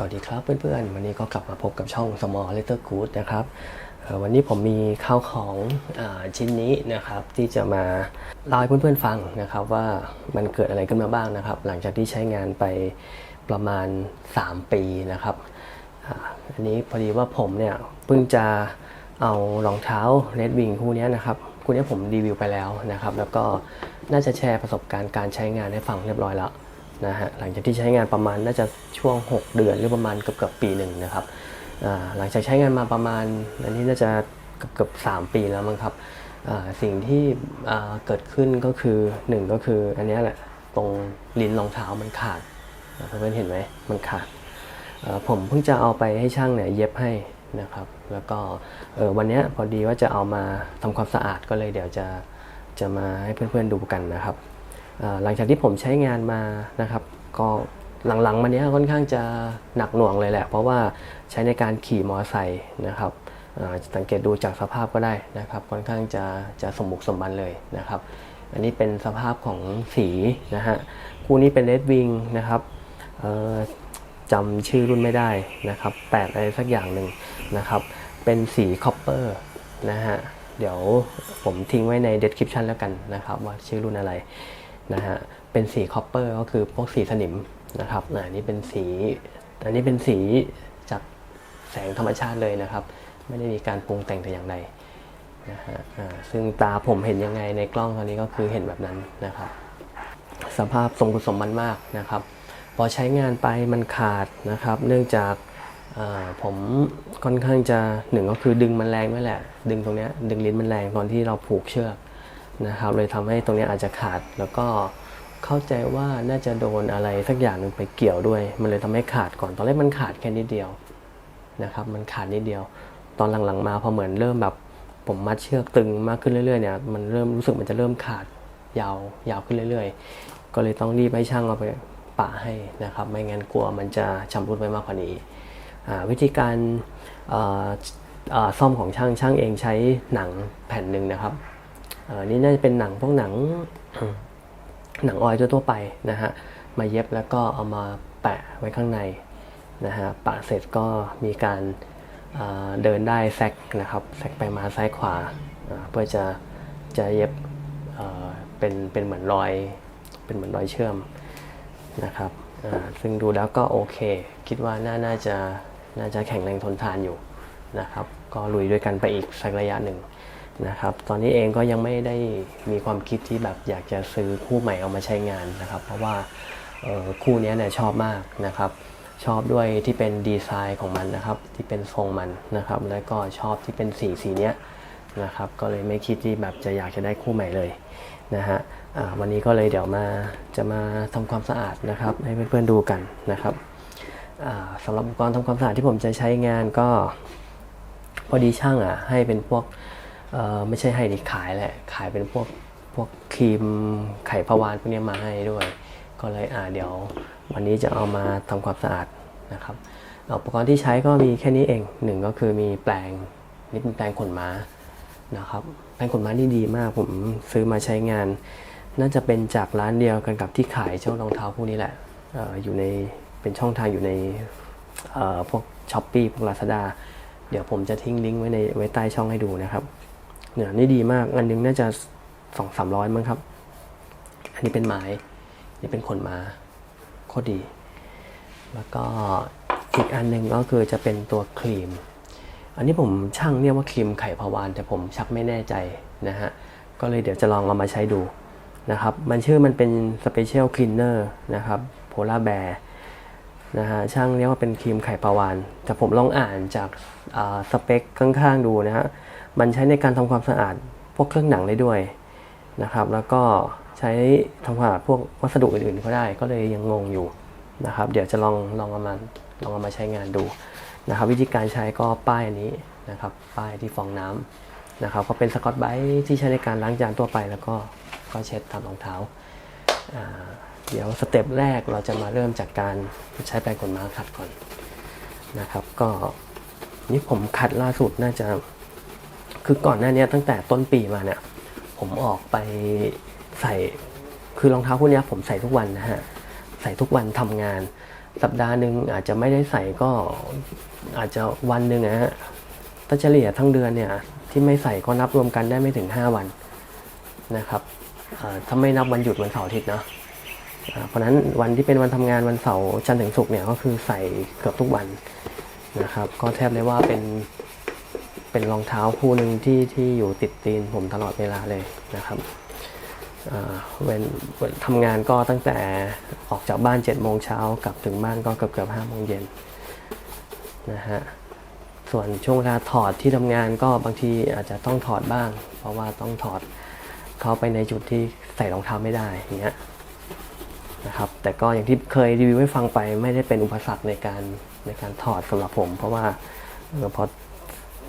สวัสดีครับเพื่อนๆ วันนี้ก็กลับมาพบกับช่อง Small Letter Good นะครับวันนี้ผมมีข้าวของอชิ้นนี้นะครับ ที่จะมาเล่าให้เพื่อนๆฟังนะครับ ว่ามันเกิดอะไรขึ้นมาบ้างนะครับ หลังจากที่ใช้งานไปประมาณ 3 ปีนะครับอ,อันนี้พอดีว่าผมเนี่ยเพิ่งจะเอารองเท้า Red Wing คู่นี้นะครับคู่นี้ผมรีวิวไปแล้วนะครับ แล้วก็น่าจะแชร์ประสบการณ์การใช้งานให้ฟังเรียบร้อยแล้ว นะฮะหลังจากที่ใช้งานประมาณน่าจะช่วง 6 เดือนหรือประมาณเกือบเกือบปีหนึ่งนะครับหลังจากใช้งานมาประมาณอันนี้น่าจะเกือบเกือบสามปีแล้วมั้งครับสิ่งที่เกิดขึ้นก็คือหนึ่งก็คืออันนี้แหละตรงลิ้นรองเท้ามันขาดนเพื่อนเห็นไหมมันขาดผมเพิ่งจะเอาไปให้ช่างเนี่ยเย็บให้นะครับ แล้วก็วันนี้พอดีว่าจะเอามาทำความสะอาดก็เลยเดี๋ยวจะจะมาให้เพื่อนๆดูกันนะครับ หลังจากที่ผมใช้งานมานะครับ ก็หลังๆมาเนี้ยค่อนข้างจะหนักหน่วงเลยแหละ เพราะว่าใช้ในการขี่มอเตอร์ไซค์นะครับสังเกตดูจากสภาพก็ได้นะครับ ค่อนข้างจะจะสมบุกสมบันเลยนะครับ อันนี้เป็นสภาพของสีนะฮะคู่นี้เป็น Red Wing นะครับจำชื่อรุ่นไม่ได้นะครับแปดอะไรสักอย่างหนึ่งนะครับ เป็นสีคอปเปอร์นะฮะเดี๋ยวผมทิ้งไว้ใน description แล้วกันนะครับ ว่าชื่อรุ่นอะไร นะฮะเป็นสีคอปเปอร์ก็คือพวกสีสนิมนะครับอันนี้เป็นสีอันนี้เป็นสีจากแสงธรรมชาติเลยนะครับ ไม่ได้มีการปรุงแต่งแต่อย่างใดนะฮะซึ่งตาผมเห็นยังไงในกล้องตอนนี้ก็คือเห็นแบบนั้นนะครับ สภาพทรงคุณสมบัติมากนะครับ พอใช้งานไปมันขาดนะครับ เนื่องจากผมค่อนข้างจะหนึ่งก็คือดึงมันแรงด้วยแหละ ดึงตรงนี้ดึงลิ้นมันแรงตอนที่เราผูกเชือก นะครับเลยทำให้ตรงนี้อาจจะขาดแล้วก็เข้าใจว่าน่าจะโดนอะไรสักอย่างหนึ่งไปเกี่ยวด้วย มันเลยทำให้ขาดก่อนตอนแรกมันขาดแค่นิดเดียวนะครับ มันขาดนิดเดียว ตอนหลังๆมาพอเหมือนเริ่มแบบผมมัดเชือกตึงมากขึ้นเรื่อยๆเนี่ยมันเริ่มรู้สึกมันจะเริ่มขาดยาวยาวขึ้นเรื่อย ๆ ก็เลยต้องรีบให้ช่างเอาไปปะให้นะครับ ไม่งั้นกลัวมันจะชำรุดไปมากกว่านี้วิธีการซ่อมของช่างช่างเองใช้หนังแผ่นหนึ่งนะครับ อ่อนี่น่าจะเป็นหนังพวกหนังหนังออยทั่วไปนะฮะมาเย็บแล้วก็เอามาแปะไว้ข้างในนะฮะปะเสร็จก็มีการเอ่อเดินได้แซกนะครับแซกไปมาซ้ายขวาอ่าเพื่อจะจะเย็บเเป็นเป็นเหมือนรอยเป็นเหมือนรอยเชื่อมนะครับซึ่งดูแล้วก็โอเค คิดว่าน่าน่าจะน่าจะแข็งแรงทนทานอยู่นะครับ ก็ลุยด้วยกันไปอีกสักระยะหนึ่ง นะครับ ตอนนี้เองก็ยังไม่ได้มีความคิดที่แบบอยากจะซื้อคู่ใหม่เอามาใช้งานนะครับ เพราะว่าคู่นี้เนี่ยชอบมากนะครับ ชอบด้วยที่เป็นดีไซน์ของมันนะครับ ที่เป็นทรงมันนะครับ แล้วก็ชอบที่เป็นสีสีเนี้ยนะครับ ก็เลยไม่คิดที่แบบจะอยากจะได้คู่ใหม่เลยนะฮะวันนี้ก็เลยเดี๋ยวมาจะมาทำความสะอาดนะครับ ให้เพื่อนๆดูกันนะครับอ่าสำหรับอุปกรณ์ทำความสะอาดที่ผมจะใช้งานก็ พอดีช่างอะให้เป็นพวก ไม่ใช่ให้ดิขายแหละ ขายเป็นพวกพวกครีมไข่พะวานพวกนี้มาให้ด้วย ก็เลยอ่าเดี๋ยว วันนี้จะเอามาทำความสะอาดนะครับอุปกรณ์ที่ใช้ก็มีแค่นี้เองหนึ่งก็คือมีแปรงนี่เป็นแปรงขนม้านะครับแปรงขนม้านี่ดีมากผมซื้อมาใช้งาน น่าจะเป็นจากร้านเดียวกันกับที่ขายเจ้ารองเท้าพวกนี้แหละออยู่ในเป็นช่องทางอยู่ในพวกช้อปปี้พวกลาซาด้าเดี๋ยวผมจะทิ้งลิงก์ไว้ในไว้ใต้ช่องให้ดูนะครับ เนี่ยนี่ดีมาก อันนึงน่าจะสองสามร้อยมั้งครับ อันนี้เป็นไม้ นี่เป็นขนมาโคตรดี แล้วก็อีกอันหนึ่งก็คือจะเป็นตัวครีม อันนี้ผมช่างเรียกว่าครีมไข่พะวานแต่ผมชักไม่แน่ใจนะฮะ ก็เลยเดี๋ยวจะลองเอามาใช้ดูนะครับ มันชื่อมันเป็น Special Cleaner นะครับ Polar Bear นะฮะช่างเรียกว่าเป็นครีมไข่ปลาวานแต่ผมลองอ่านจากสเปคข้างๆดูนะฮะ มันใช้ในการทำความสะอาดพวกเครื่องหนังได้ด้วยนะครับ แล้วก็ใช้ทำความสะอาดพวกวัสดุอื่นๆก็ได้ก็เลยยังงงอยู่นะครับ เดี๋ยวจะลองลองเอามาลองเอามาใช้งานดูนะครับ วิธีการใช้ก็ป้ายอันนี้นะครับ ป้ายที่ฟองน้ำนะครับก็เป็นสกอตไบรท์ที่ใช้ในการล้างจานทั่วไป แล้วก็ก็เช็ดทำรองเท้าอ่าเดี๋ยวสเต็ปแรกเราจะมาเริ่มจากการใช้แปรงขนม้าขัดก่อนนะครับ ก็นี่ผมขัดล่าสุดน่าจะ คือก่อนหน้านี้ตั้งแต่ต้นปีมาเนี่ย ผมออกไปใส่คือรองเท้าคู่นี้ผมใส่ทุกวันนะฮะ ใส่ทุกวันทำงาน สัปดาห์หนึ่งอาจจะไม่ได้ใส่ก็อาจจะวันหนึ่งนะฮะถ้าเฉลี่ยทั้งเดือนเนี่ยที่ไม่ใส่ก็นับรวมกันได้ไม่ถึง 5 วันนะครับถ้าไม่นับวันหยุดวันเสาร์อาทิตย์เนาะเพราะฉะนั้นวันที่เป็นวันทำงานวันเสาร์จันทร์ถึงศุกร์เนี่ยก็คือใส่เกือบทุกวันนะครับ ก็แทบได้ว่าเป็น เป็นรองเท้าคู่หนึ่งที่ที่อยู่ติดตีนผมตลอดเวลาเลยนะครับเวนเวนทำงานก็ตั้งแต่ออกจากบ้าน7จ็ดโมงเช้ากลับถึงบ้านก็เกือบเกือบห้าโมงเย็นนะฮะส่วนช่วงเวลาถอดที่ทำงานก็บางทีอาจจะต้องถอดบ้าง เพราะว่าต้องถอดเข้าไปในจุดที่ใส่รองเท้าไม่ได้อย่างเงี้ยนะครับแต่ก็อย่างที่เคยรีวิวให้ฟังไปไม่ได้เป็นอุปสรรคในการในการถอดสำหรับผม เพราะว่าเออพอ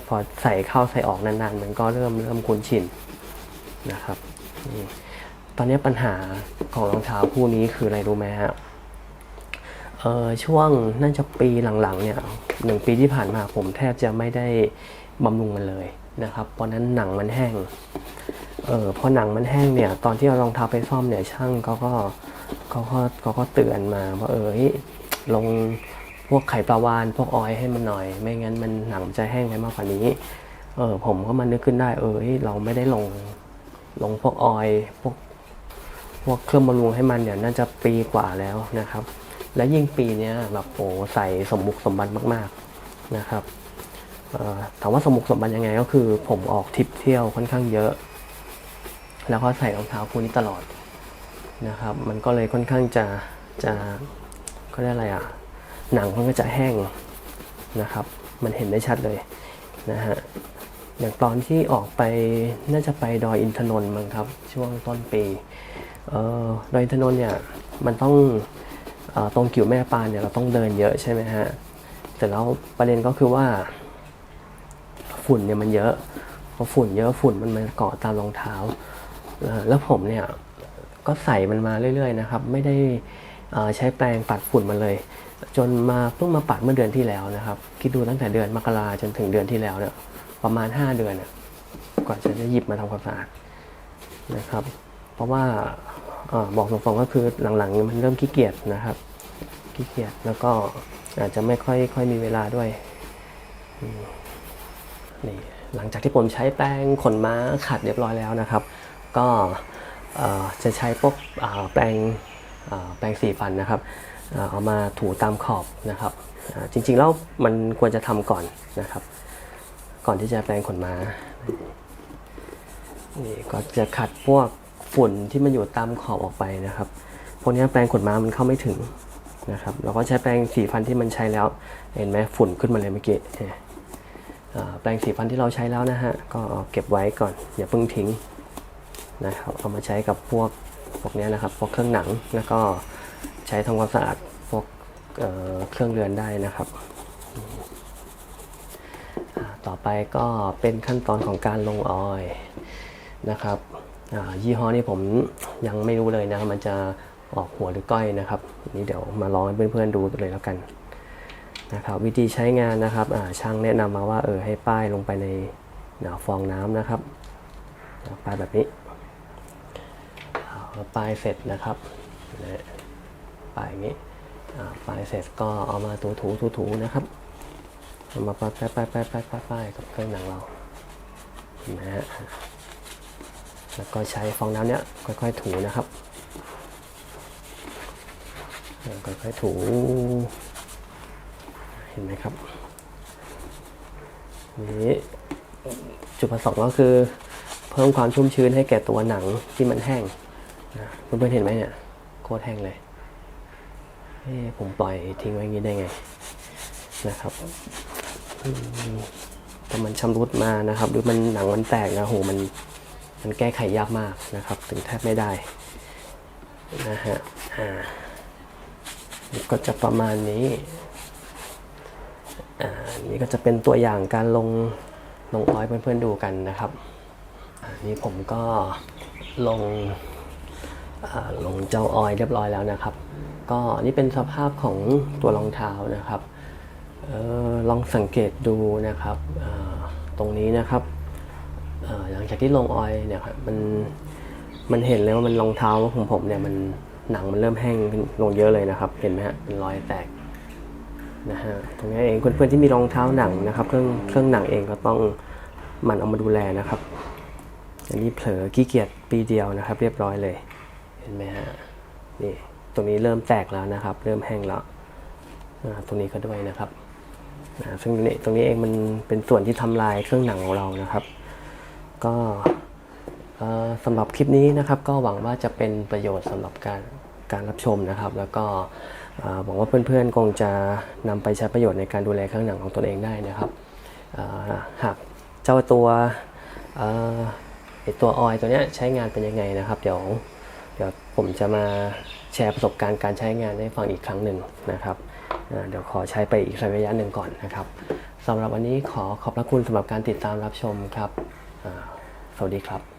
พอใส่เข้าใส่ออกนานๆ มันก็เริ่มเริ่มคุ้นชินนะครับ ตอนนี้ปัญหาของรองเท้าคู่นี้คืออะไรรู้ไหมฮะเออช่วงน่าจะปีหลังๆเนี่ยหนึ่งปีที่ผ่านมาผมแทบจะไม่ได้บำรุงมันเลยนะครับ เพราะนั้นหนังมันแห้ง เออพอหนังมันแห้งเนี่ย ตอนที่เอารองเท้าไปซ่อมเนี่ยช่างเขาก็เขาก็เขาก็เตือนมาว่าเออลง พวกไข่ปลาวานพวกออยให้มันหน่อย ไม่งั้นมันหนังจะแห้งไปมากกว่านี้ เออผมก็มานึกขึ้นได้เออเราไม่ได้ลงลงพวกออยพวกพวกเครื่องบำรุงให้มันเนี่ยน่าจะปีกว่าแล้วนะครับ และยิ่งปีนี้แบบโอ้ใส่สมบุกสมบันมากๆนะครับเอ่อถามว่าสมบุกสมบันยังไงก็คือ ผมออกทริปเที่ยวค่อนข้างเยอะ แล้วก็ใส่รองเท้าคู่นี้ตลอดนะครับ มันก็เลยค่อนข้างจะจะเขาเรียกอะไรอะ หนังมันก็จะแห้งนะครับ มันเห็นได้ชัดเลยนะฮะอย่างตอนที่ออกไปน่าจะไปดอยอินทนนท์มั้งครับ ช่วงต้นปีเออดอยอินทนนท์เนี่ยมันต้องออตรงกิ่วแม่ปานเนี่ยเราต้องเดินเยอะใช่ไหมฮะแต่แล้วประเด็นก็คือว่า ฝุ่นเนี่ยมันเยอะพอฝุ่นเยอะฝุ่นมันมาเกาะตามรองเท้า แล้วผมเนี่ยก็ใส่มันมาเรื่อยๆนะครับ ไม่ได้ใช้แปรงปัดฝุ่นมันเลย จนมาเพิ่งมาปัดเมื่อเดือนที่แล้วนะครับ คิดดูตั้งแต่เดือนมกราจนถึงเดือนที่แล้วเนี่ยประมาณ 5 เดือนน่ะกว่าจะได้หยิบมาทำความสะอาดนะครับ เพราะว่าอบอกตรงๆก็คือหลังๆมันเริ่มขี้เกียจนะครับขี้เกียจแล้วก็อาจจะไม่ค่อยค่อยมีเวลาด้วยนี่หลังจากที่ผมใช้แป้งขนม้าขัดเรียบร้อยแล้วนะครับ ก็จะใช้พวกแปรงแปรงสีฟันนะครับ เอ่อเอามาถูตามขอบนะครับ จริงๆแล้วมันควรจะทำก่อนนะครับ ก่อนที่จะแปรงขนม้านี่ก็จะขัดพวกฝุ่นที่มันอยู่ตามขอบออกไปนะครับ พวกนี้แปรงขนม้ามันเข้าไม่ถึงนะครับ เราก็ใช้แปรงสีฟันที่มันใช้แล้ว เห็นไหมฝุ่นขึ้นมาเลยเมื่อกี้แปรงสีฟันที่เราใช้แล้วนะฮะ ก็เอาเก็บไว้ก่อน อย่าเพิ่งทิ้งนะครับ เอามาใช้กับพวกพวกนี้นะครับ พวกเครื่องหนังแล้วก็ ใช้ทำความสะอาดพวกเเครื่องเรือนได้นะครับ ต่อไปก็เป็นขั้นตอนของการลงออยนะครับยี่ห้อนี้ผมยังไม่รู้เลยนะมันจะออกหัวหรือก้อยนะครับนี่เดี๋ยวมาลองให้เพื่อนๆดูเลยแล้วกันนะครับ วิธีใช้งานนะครับช่างแนะนำมาว่าเออให้ป้ายลงไปในหนาฟองน้ำนะครับป้ายแบบนี้ป้ายเสร็จนะครับ นะป้ายอย่างนี้อ่าป้ายเสร็จก็เอามาถูๆๆๆนะครับเอามาป้ายป้ายป้ายป้ายป้ายป้ายป้ายกับเครื่องหนังเราเห็นไหมฮะแล้วก็ใช้ฟองน้ำเนี้ยค่อยๆถูนะครับเออค่อยๆถูเห็นไหมครับนี่จุดประสงค์ก็คือเพิ่มความชุ่มชื้นให้แก่ตัวหนังที่มันแห้งนะเพื่อนๆเห็นไหมเนี่ยโคตรแห้งเลย ผมปล่อยทิ้งไว้อย่างนี้ได้ไงนะครับถ้ามันชำรุดมานะครับ หรือมันหนังมันแตกนะโหมันมันแก้ไขยากมากนะครับ ถึงแทบไม่ได้นะฮะอ่าก็จะประมาณนี้อ่านี่ก็จะเป็นตัวอย่างการลงลงออยเพื่อนๆดูกันนะครับนนี้ผมก็ลงลงเจ้าออยเรียบร้อยแล้วนะครับ ก็นี่เป็นสภาพของตัวรองเท้านะครับออลองสังเกตดูนะครับออตรงนี้นะครับออหลังจากที่ลงออยเนี่ยครับมันมันเห็นเลยว่ามันรองเท้าของผมเนี่ยมันหนังมันเริ่มแห้งลงเยอะเลยนะครับ เห็นไหมฮะเป็นรอยแตกนะฮะตรงนี้เองเพื่อนๆที่มีรองเท้าหนังนะครับ เครื่องเครื่องหนังเองก็ต้องหมั่นเอามาดูแลนะครับ อันนี้เผลอขี้เกียจปีเดียวนะครับ เรียบร้อยเลย เห็นไหมฮะนี่ ตรงนี้เริ่มแตกแล้วนะครับ เริ่มแห้งแล้วตรงนี้ก็ด้วยนะครับซึ่งตรงนี้ตรงนี้เองมันเป็นส่วนที่ทำลายเครื่องหนังของเรานะครับ ก็สำหรับคลิปนี้นะครับ ก็หวังว่าจะเป็นประโยชน์สำหรับการการรับชมนะครับ แล้วก็หวังว่าเพื่อนๆคงจะนำไปใช้ประโยชน์ในการดูแลเครื่องหนังของตนเองได้นะครับหากเจ้าตัวไอตัวออยตัวนี้ใช้งานเป็นยังไงนะครับ เดี๋ยวเดี๋ยวผมจะมา แชร์ประสบการณ์การใช้งานให้ฟังอีกครั้งหนึ่งนะครับเดี๋ยวขอใช้ไปอีกระยะหนึ่งก่อนนะครับสำหรับวันนี้ขอขอบพระคุณสำหรับการติดตามรับชมครับ สวัสดีครับ